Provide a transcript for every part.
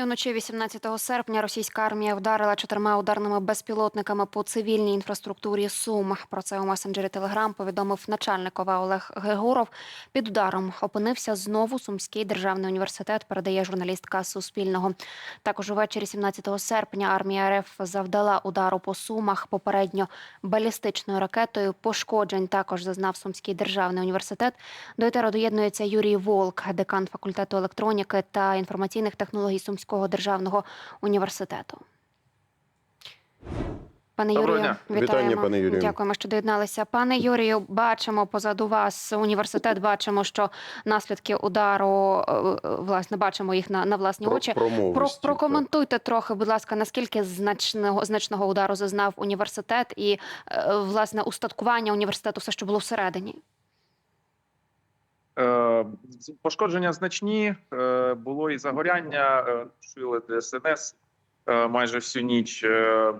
І вночі 18 серпня російська армія вдарила чотирма ударними безпілотниками по цивільній інфраструктурі Сум. Про це у месенджері Телеграм повідомив начальник ОВА Олег Григоров. Під ударом опинився знову Сумський державний університет. Передає журналістка Суспільного. Також увечері 17 серпня армія РФ завдала удару по Сумах попередньо балістичною ракетою. Пошкоджень також зазнав Сумський державний університет. До етеру доєднується Юрій Волк, декан факультету електроніки та інформаційних технологій Сумського державного університету. Пане Юрію, вітаємо. Вітання, пане Юрію. Дякуємо, що доєдналися. Пане Юрію, бачимо позаду вас університет. Бачимо, що наслідки удару е, власне бачимо їх на, на власні Про- очі. Про, так. прокоментуйте трохи, будь ласка, наскільки значного значного удару зазнав університет і е, власне устаткування університету, все, що було всередині. Е, Пошкодження значні, е, було і загоряння, е, шили ДСНС е, майже всю ніч. Е,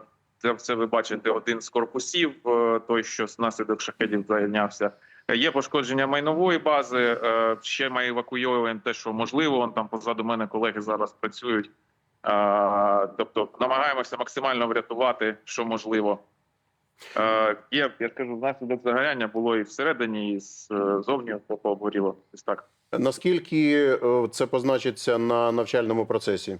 Це, ви бачите один з корпусів, е, той, що з наслідок шахедів зайнявся. Е, Є пошкодження майнової бази. е, Ще ми евакуюємо те, що можливо. Он там позаду мене колеги зараз працюють. Е, Тобто намагаємося максимально врятувати, що можливо. Е, Є, я скажу, внаслідок загоряння було і всередині, і ззовні пообгоріло. Ось так. Наскільки е, це позначиться на навчальному процесі?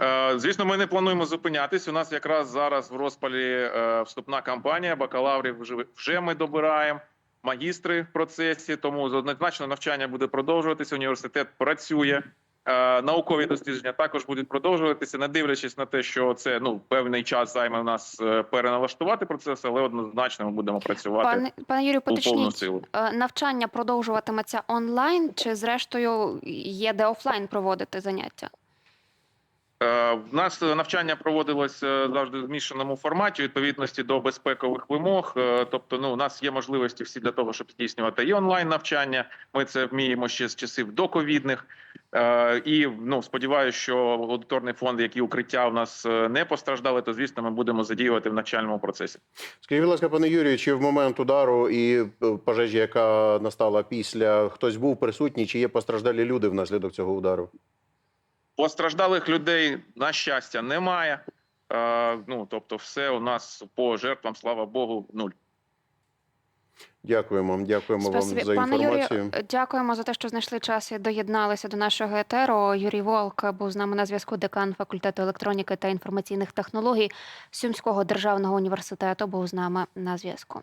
Е, Звісно, ми не плануємо зупинятись. У нас якраз зараз в розпалі е, вступна кампанія. Бакалаврів вже, вже ми добираємо. Магістри в процесі, тому однозначно навчання буде продовжуватися. Університет працює. Е, Наукові дослідження також будуть продовжуватися, не дивлячись на те, що це ну певний час займе в нас е, переналаштувати процес, але однозначно ми будемо працювати Пане пане Юрію, поточніть, силу. е, навчання продовжуватиметься онлайн, чи зрештою є де офлайн проводити заняття? Е, В нас навчання проводилось е, завжди в змішаному форматі, відповідності до безпекових вимог. Е, Тобто, ну у нас є можливості всі для того, щоб здійснювати і онлайн навчання. Ми це вміємо ще з часів доковідних. Е, І ну сподіваюся, що аудиторний фонд, які укриття в нас е, не постраждали, то звісно, ми будемо задіювати в навчальному процесі. Скажіть, будь ласка, пане Юрію, чи в момент удару і е, пожежі, яка настала після, хтось був присутній, чи є постраждалі люди внаслідок цього удару? Постраждалих людей на щастя немає. Е, Ну тобто, все у нас по жертвам, слава Богу, нуль. Дякуємо. Дякуємо вам за Пане інформацію. Юрію, дякуємо за те, що знайшли час і доєдналися до нашого етеру. Юрій Волк був з нами на зв'язку, декан факультету електроніки та інформаційних технологій Сумського державного університету. Був з нами на зв'язку.